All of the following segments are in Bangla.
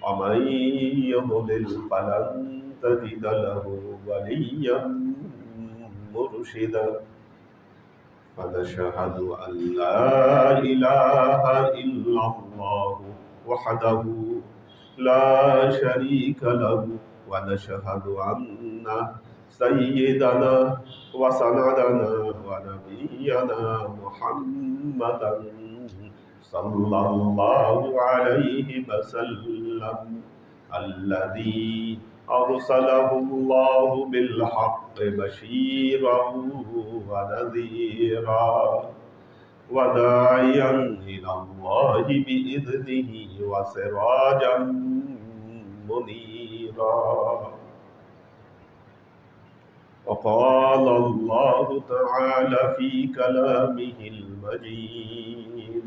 ومن يضلل فلن تجد له وليا مرشدا. فنشهد أن لا إله إلا الله وحده لا شريك له ونشهد أن سيدنا وسندنا ونبينا محمدا صلى الله عليه وسلم الذي أرسله الله بالحق بشيرا ونذيرا وداعيا إلى الله بإذنه وسراجا منيرا. وقال الله تعالى في كلامه المجيد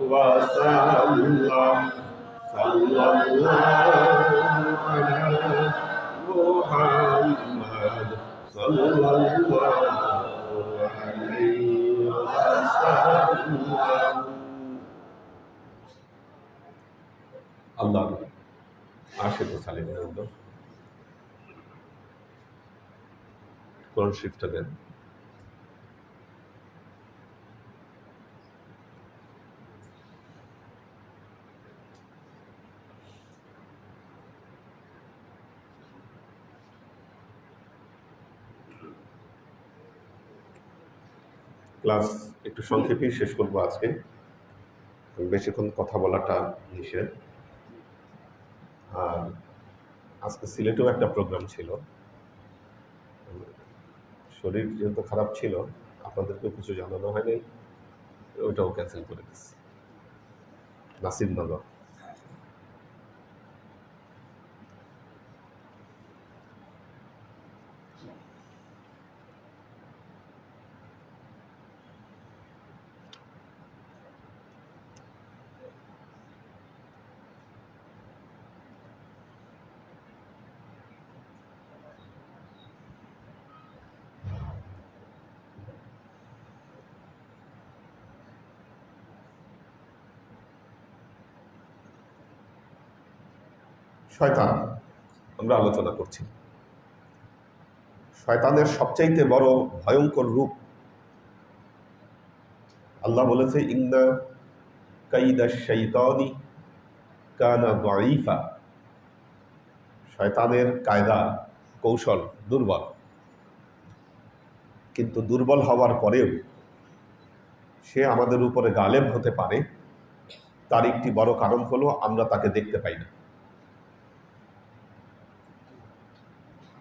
وسلم صلى الله على محمد صلى الله عليه وسلم আল্লাহ আশেখ সালিমের কোরআন শরীফটা দেন ক্লাস একটু সংক্ষেপেই শেষ করব আজকে। বেশিক্ষণ কথা বলাটা নিষেধ। আর আজকে সিলেটেও একটা প্রোগ্রাম ছিল। শরীর যেহেতু খারাপ ছিল, আপনাদেরকেও কিছু জানানো হয়নি, ওইটাও ক্যান্সেল করে দিচ্ছি। নাসিরনগর শয়তান। আমরা আলোচনা করছি। শয়তানের সবচাইতে বড় ভয়ঙ্কর রূপ। আল্লাহ বলেছে ইন্না কাইদা শৈতানি কানা দাইফা শয়তানের কায়দা কৌশল দুর্বল। কিন্তু দুর্বল হওয়ার পরেও সে আমাদের উপরে গালেব হতে পারে। তার একটি বড় কারণ হলো আমরা তাকে দেখতে পাই না।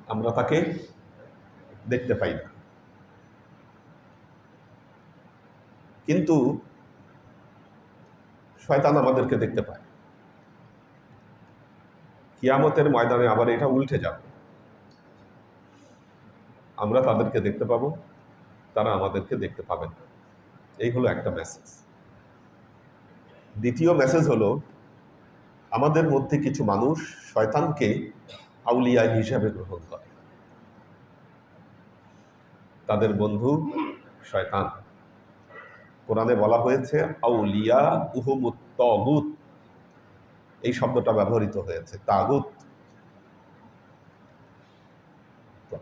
আমরা তাকে দেখতে পাই না। কিন্তু শয়তান আমাদেরকে দেখতে পায়। কিয়ামতের ময়দানে আবার এটা উল্টে যাবে। আমরা তাদেরকে দেখতে পাবো, তারা আমাদেরকে দেখতে পাবেন না। এই হলো একটা মেসেজ দ্বিতীয় মেসেজ হলো, আমাদের মধ্যে কিছু মানুষ শয়তানকে আউলিয়া হিসাবে গ্রহণ করে। তাদের বন্ধু শয়তান। কোরআনে বলা হয়েছে আউলিয়া উহুমুত তগুত এই শব্দটা ব্যবহৃত হয়েছে, তাগুত।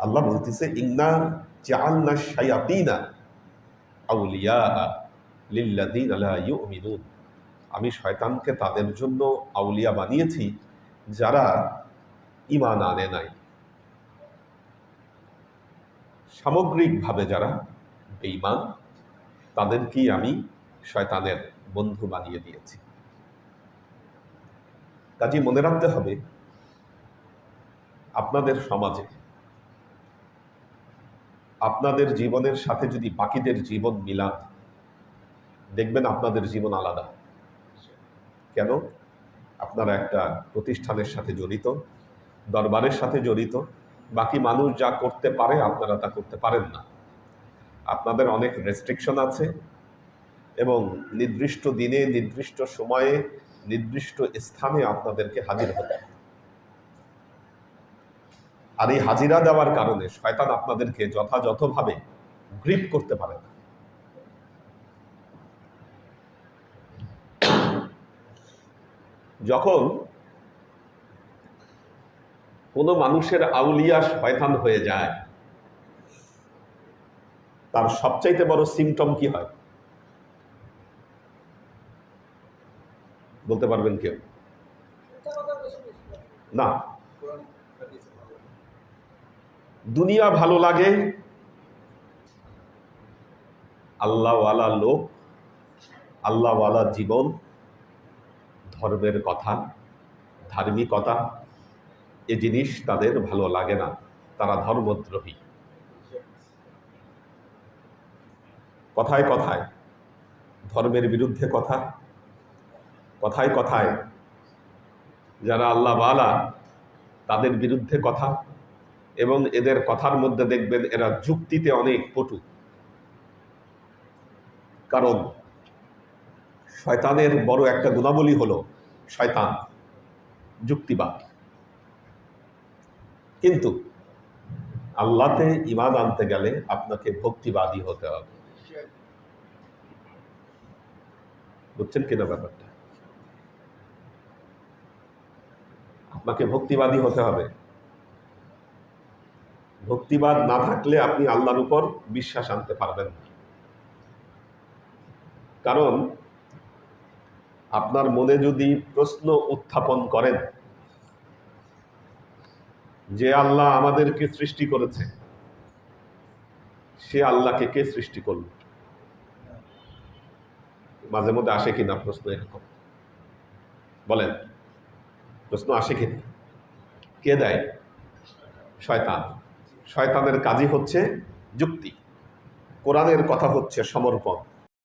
আল্লাহ বলতেছে, ইন্না জাআলনা শায়াতিনা আউলিয়া লিল্লাযিনা লা ইউমিনুন। আমি শয়তানকে তাদের জন্য আউলিয়া বানিয়েছি, যারা ইমান আনে নাই। সামগ্রিকভাবে যারা বেইমান তাদেরকেই আমি শয়তানের বন্ধু বানিয়ে দিয়েছি। কাজে মনে রাখতে হবে, আপনাদের সমাজে আপনাদের জীবনের সাথে যদি বাকিদের জীবন মিলান, দেখবেন আপনাদের জীবন আলাদা। কেন? আপনারা একটা প্রতিষ্ঠানের সাথে জড়িত, দরবারের সাথে জড়িত বাকি মানুষ যা করতে পারে, আপনারা তা করতে পারেন না। আপনাদের অনেক রেস্ট্রিকশন আছে এবং নির্দিষ্ট দিনে, নির্দিষ্ট সময়ে, নির্দিষ্ট স্থানে আপনাদেরকে হাজির হতে হয় আর এই হাজিরা দেওয়ার কারণে শয়তান আপনাদেরকে যথাযথভাবে গ্রিপ করতে পারে না। যখন কোনো মানুষের আউলিয়া শয়তান হয়ে যায়, তার সবচাইতে বড় সিমটম কি হয়? বলতে পারবেন কেউ? না। দুনিয়া ভালো লাগে, আল্লাহওয়ালা লোক, আল্লাহওয়ালা জীবন, ধর্মের কথা, ধার্মিকতা এ জিনিস তাদের ভালো লাগে না। তারা ধর্মদ্রোহী। কথায় কথায়। ধর্মের বিরুদ্ধে কথা। কথায় কথায়। যারা আল্লাহ বালা, তাদের বিরুদ্ধে কথা। এবং এদের কথার মধ্যে দেখবেন এরা যুক্তিতে অনেক পটু। কারণ শয়তানের বড় একটা গুণাবলী হলো শয়তান, যুক্তিবাদ। কিন্তু আল্লাহতে ইমান আনতে গেলে আপনাকে ভক্তিবাদী হতে হবে। বুঝছেন কিনা ব্যাপারটা? আপনাকে ভক্তিবাদী হতে হবে। ভক্তিবাদ না থাকলে আপনি আল্লাহর উপর বিশ্বাস আনতে পারবেন না। কারণ আপনার মনে যদি প্রশ্ন উত্থাপন করেন যে আল্লাহ আমাদেরকে সৃষ্টি করেছে, সে আল্লাহকে কে সৃষ্টি করল? মাঝে মধ্যে আসে কিনা প্রশ্ন এরকম। বলেন, প্রশ্ন আসে কিনা? কে দেয়? শয়তান। শয়তানের কাজই হচ্ছে যুক্তি। কোরআনের কথা হচ্ছে সমর্পণ।